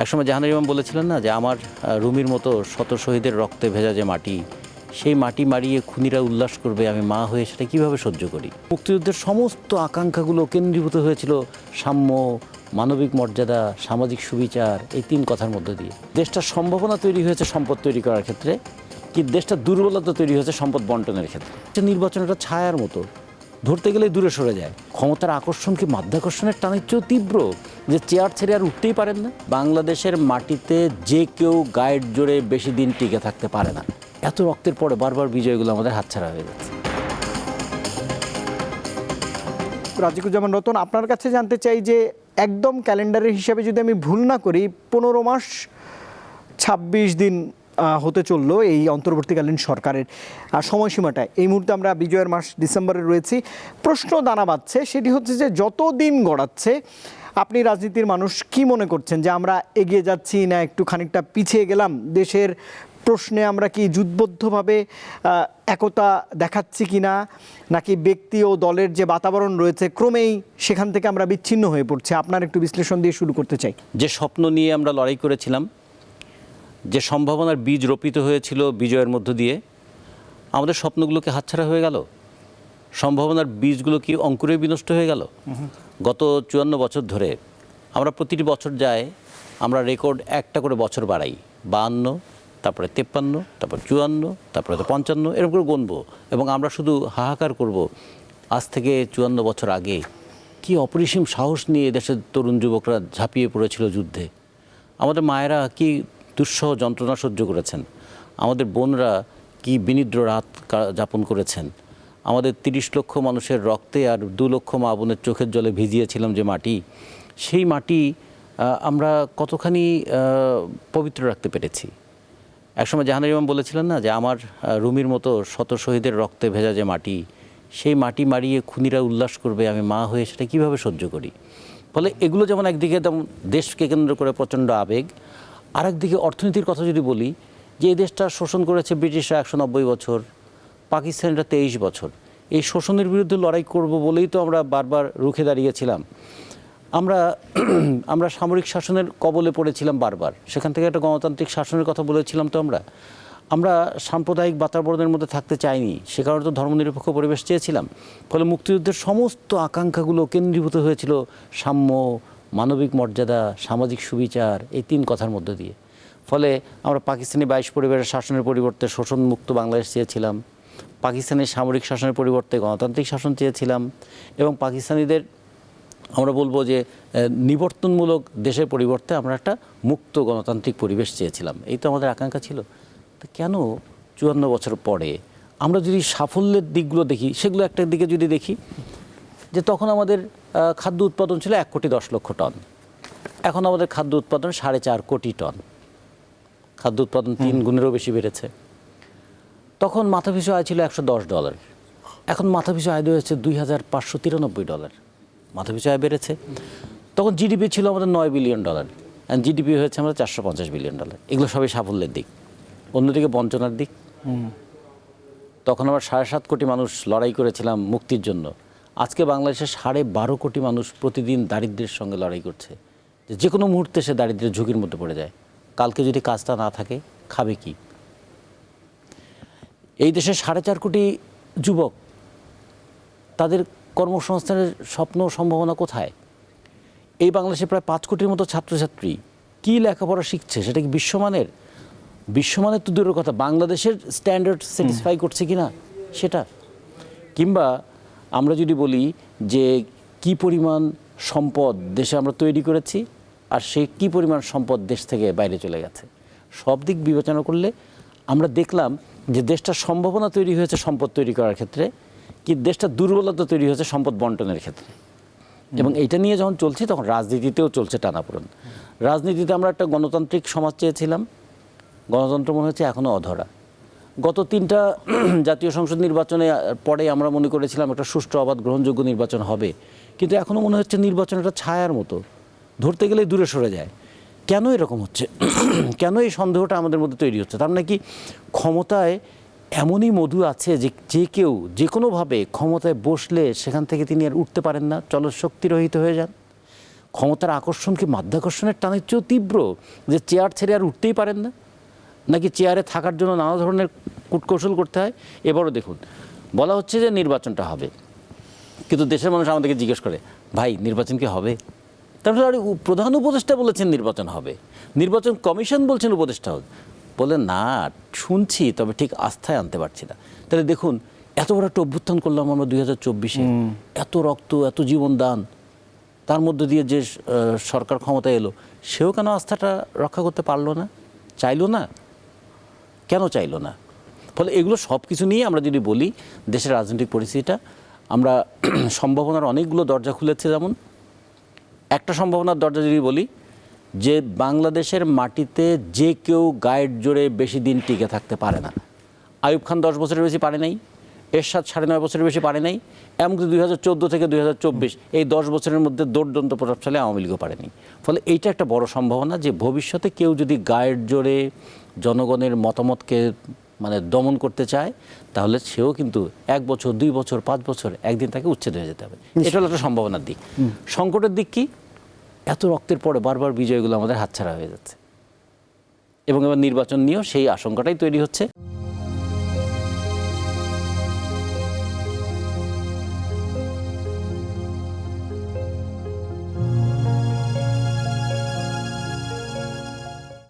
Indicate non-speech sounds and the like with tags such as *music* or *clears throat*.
একসময় জাহানুর ইমাম বলেছিলেন না যে, আমার রুমির মতো শত শহীদের রক্তে ভেজা যে মাটি, সেই মাটি মারিয়ে খুনিরা উল্লাস করবে, আমি মা হয়ে সেটা কীভাবে সহ্য করি? মুক্তিযুদ্ধের সমস্ত আকাঙ্ক্ষাগুলো কেন্দ্রীভূত হয়েছিল সাম্য, মানবিক মর্যাদা, সামাজিক সুবিচার, এই তিন কথার মধ্যে দিয়ে। দেশটার সম্ভাবনা তৈরি হয়েছে সম্পদ তৈরি করার ক্ষেত্রে, কি দেশটার দুর্বলতা তৈরি হয়েছে সম্পদ বন্টনের ক্ষেত্রে। নির্বাচন একটা ছায়ার মতো। ধরতে গেলে দূরে সরে যায়। ক্ষমতার আকর্ষণ কি মাধ্যাকর্ষণের টানের চেয়েও তীব্র? যে চেয়ার ছেড়ে আর উঠতেই পারেন না। বাংলাদেশের মাটিতে যে কেউ গায়ের জোরে বেশি দিন টিকে থাকতে পারে না। এত রক্তের পরে বারবার বিজয়গুলো আমাদের হাতছাড়া হয়ে যাচ্ছে। রাজিকুজ্জামান রতন, আপনার কাছে জানতে চাই যে একদম ক্যালেন্ডারের হিসাবে যদি আমি ভুল না করি, পনেরো মাস, ছাব্বিশ দিন হতে চলল এই অন্তর্বর্তীকালীন সরকারের আহ, সময়সীমাটা। এই মুহূর্তে আমরা বিজয়ের মাস ডিসেম্বরে রয়েছি। প্রশ্ন দানা বাঁধছে সেটি হচ্ছে যে যত দিন গড়াচ্ছে আপনি রাজনীতির মানুষ কি মনে করছেন যে আমরা এগিয়ে যাচ্ছি না একটু খানিকটা পিছিয়ে গেলাম? দেশের প্রশ্নে আমরা কি যুদ্ধবদ্ধভাবে একতা দেখাচ্ছি কি না? নাকি ব্যক্তি ও দলের যে বাতাবরণ রয়েছে ক্রমেই সেখান থেকে আমরা বিচ্ছিন্ন হয়ে পড়ছে? আপনার একটু বিশ্লেষণ দিয়ে শুরু করতে চাই। যে স্বপ্ন নিয়ে আমরা লড়াই করেছিলাম যে সম্ভাবনার বীজ রোপিত হয়েছিল বিজয়ের মধ্য দিয়ে, আমাদের স্বপ্নগুলোকে হাতছাড়া হয়ে গেল। সম্ভাবনার বীজগুলো কি অঙ্কুরে বিনষ্ট হয়ে গেল? গত চুয়ান্ন বছর ধরে আমরা প্রতিটি বছর যায়, আমরা রেকর্ড একটা করে বছর বাড়াই। বাহান্ন তারপরে তেপ্পান্ন, তারপর চুয়ান্ন, তারপরে তো পঞ্চান্ন, এরকম করে গুনবো। এবং আমরা শুধু হাহাকার করব আজ থেকে চুয়ান্ন বছর আগে। কি অপরিসীম সাহস নিয়ে দেশের তরুণ যুবকরা ঝাঁপিয়ে পড়েছিল যুদ্ধে। আমাদের মায়েরা কি দুঃসহ যন্ত্রণা সহ্য করেছেন। আমাদের বোনরা কি বিনিদ্র রাত যাপন করেছেন? আমাদের তিরিশ লক্ষ মানুষের রক্তে আর দু লক্ষ মা বোনের চোখের জলে ভিজিয়েছিলাম যে মাটি, সেই মাটি আমরা কতখানি পবিত্র রাখতে পেরেছি? একসময় জাহানুর ইমাম বলেছিলেন না যে, আমার রুমির মতো শত শহীদের রক্তে ভেজা যে মাটি, সেই মাটি মারিয়ে খুনিরা উল্লাস করবে, আমি মা হয়ে সেটা কীভাবে সহ্য করি? ফলে এগুলো যেমন একদিকে তেমন দেশকে কেন্দ্র করে প্রচণ্ড আবেগ আরেকদিকে অর্থনীতির কথা যদি বলি, যে এই দেশটা শোষণ করেছে ব্রিটিশরা একশো নব্বই বছর পাকিস্তানিরা তেইশ বছর। এই শোষণের বিরুদ্ধে লড়াই করব বলেই তো আমরা বারবার রুখে দাঁড়িয়েছিলাম। আমরা *clears throat* আমরা সামরিক শাসনের কবলে পড়েছিলাম বারবার। সেখান থেকে একটা গণতান্ত্রিক শাসনের কথা বলেছিলাম তো আমরা। আমরা সাম্প্রদায়িক বাতাবরণের মধ্যে থাকতে চাইনি, সে কারণে তো ধর্মনিরপেক্ষ পরিবেশ চেয়েছিলাম। ফলে মুক্তিযুদ্ধের সমস্ত আকাঙ্ক্ষাগুলো কেন্দ্রীভূত হয়েছিল সাম্য মানবিক মর্যাদা, সামাজিক সুবিচার এই তিন কথার মধ্য দিয়ে। ফলে আমরা পাকিস্তানি বাইশ পরিবারের শাসনের পরিবর্তে শোষণমুক্ত বাংলাদেশ চেয়েছিলাম পাকিস্তানের সামরিক শাসনের পরিবর্তে গণতান্ত্রিক শাসন চেয়েছিলাম এবং পাকিস্তানিদের আমরা বলব যে নিবর্তনমূলক দেশের পরিবর্তে আমরা একটা মুক্ত গণতান্ত্রিক পরিবেশ চেয়েছিলাম। এই তো আমাদের আকাঙ্ক্ষা ছিল। তো কেন চুয়ান্ন বছর পরে আমরা যদি সাফল্যের দিকগুলো দেখি, সেগুলো একটা দিকে যদি দেখি, যে তখন আমাদের খাদ্য উৎপাদন ছিল এক কোটি দশ লক্ষ টন। এখন আমাদের খাদ্য উৎপাদন সাড়ে চার কোটি টন। খাদ্য উৎপাদন তিন গুণেরও বেশি বেড়েছে। তখন মাথাপিছু আয় ছিল একশো দশ ডলার। এখন মাথাপিছু আয় হয়েছে দুই হাজার পাঁচশো তিরানব্বই ডলার। মাথাপিছু আয় বেড়েছে। তখন জিডিপি ছিল আমাদের নয় বিলিয়ন ডলার। অ্যান্ড জিডিপি হয়েছে আমাদের চারশো পঞ্চাশ বিলিয়ন ডলার। এগুলো সবই সাফল্যের দিক। অন্যদিকে বঞ্চনার দিক। তখন আমরা সাড়ে সাত কোটি মানুষ লড়াই করেছিলাম মুক্তির জন্য। আজকে বাংলাদেশে সাড়ে বারো কোটি মানুষ প্রতিদিন দারিদ্র্যের সঙ্গে লড়াই করছে। যে কোনো মুহূর্তে সে দারিদ্র্যের ঝুঁকির মধ্যে পড়ে যায়। কালকে যদি কাজটা না থাকে খাবে কি? এই দেশে সাড়ে চার কোটি যুবক তাদের কর্মসংস্থানের স্বপ্ন সম্ভাবনা কোথায়? এই বাংলাদেশে প্রায় পাঁচ কোটির মতো ছাত্রছাত্রী কী লেখাপড়া শিখছে সেটা কি বিশ্বমানের? বিশ্বমানের তো দূরের কথা বাংলাদেশের স্ট্যান্ডার্ড স্যাটিসফাই করছে কি না সেটা। কিংবা আমরা যদি বলি যে কি পরিমাণ সম্পদ দেশে আমরা তৈরি করেছি আর সে কি পরিমাণ সম্পদ দেশ থেকে বাইরে চলে গেছে সব দিক বিবেচনা করলে আমরা দেখলাম যে দেশটার সম্ভাবনা তৈরি হয়েছে সম্পদ তৈরি করার ক্ষেত্রে কি দেশটা দুর্বলতা তৈরি হয়েছে সম্পদ বন্টনের ক্ষেত্রে। এবং এইটা নিয়ে যখন চলছে তখন রাজনীতিতেও চলছে টানাপোড়েন। রাজনীতিতে আমরা একটা গণতান্ত্রিক সমাজ চেয়েছিলাম গণতন্ত্র মনে হচ্ছে এখনও অধরা। গত তিনটা *clears throat* জাতীয় সংসদ নির্বাচনে পরে আমরা মনে করেছিলাম একটা সুষ্ঠু অবাধ গ্রহণযোগ্য নির্বাচন হবে। কিন্তু এখনও মনে হচ্ছে নির্বাচন একটা ছায়ার মতো। ধরতে গেলে দূরে সরে যায়। কেন এরকম হচ্ছে? *clears throat* কেন এই সন্দেহটা আমাদের মধ্যে তৈরি হচ্ছে? তার নাকি ক্ষমতায় এমনই মধু আছে যে যে কেউ যে কোনোভাবে ক্ষমতায় বসলে সেখান থেকে তিনি আর উঠতে পারেন না। চলশক্তি রহিত হয়ে যান। ক্ষমতার আকর্ষণ কি মাধ্যাকর্ষণের টানের চেয়েও তীব্র যে চেয়ার ছেড়ে আর উঠতেই পারেন না। নাকি চেয়ারে থাকার জন্য নানা ধরনের কূটকৌশল করতে হয়? এবারও দেখুন। বলা হচ্ছে যে নির্বাচনটা হবে। কিন্তু দেশের মানুষ আমাদেরকে জিজ্ঞেস করে ভাই নির্বাচন কি হবে? তারপরে আরে প্রধান উপদেষ্টা বলেছেন নির্বাচন হবে। নির্বাচন কমিশন বলছেন উপদেষ্টা হবে। বলে না শুনছি তবে ঠিক আস্থায় আনতে পারছি না। তাহলে দেখুন এত বড় একটা অভ্যুত্থান করলাম আমরা দুই হাজার চব্বিশে। এত রক্ত এত জীবন দান। তার মধ্য দিয়ে যে সরকার ক্ষমতা এলো সেও কেন আস্থাটা রক্ষা করতে পারল না? চাইলো না? কেন চাইলো না? ফলে এগুলো সব কিছু নিয়ে আমরা যদি বলি, দেশের রাজনৈতিক পরিস্থিতিটা, আমরা *clears throat* সম্ভাবনার অনেকগুলো দরজা খুলেছে যেমন। একটা সম্ভাবনার দরজা যদি বলি, যে বাংলাদেশের মাটিতে যে কেউ গায়ের জোরে বেশি দিন টিকে থাকতে পারে না। আয়ুব খান দশ বছরের বেশি পারে নাই। এরশাদ সাড়ে নয় বছরের বেশি পারে নাই এমনকি দুই হাজার চোদ্দ থেকে দুই হাজার চব্বিশ এই দশ বছরের মধ্যে দৌড়দন্ত প্রভাবশালী আওয়ামী লীগও পারেনি। ফলে এইটা একটা বড় সম্ভাবনা যে ভবিষ্যতে কেউ যদি গায়ের জোরে জনগণের মতামতকে মানে দমন করতে চায় তাহলে সেও কিন্তু এক বছর দুই বছর পাঁচ বছর একদিন তাকে উচ্ছেদ হয়ে যেতে হবে। এটা হলো একটা সম্ভাবনার দিক। সংকটের দিক কি? এত রক্তের পরে বারবার বিজয়গুলো আমাদের হাতছাড়া হয়ে যাচ্ছে। এবং এবার নির্বাচন নিয়েও সেই আশঙ্কাটাই তৈরি হচ্ছে।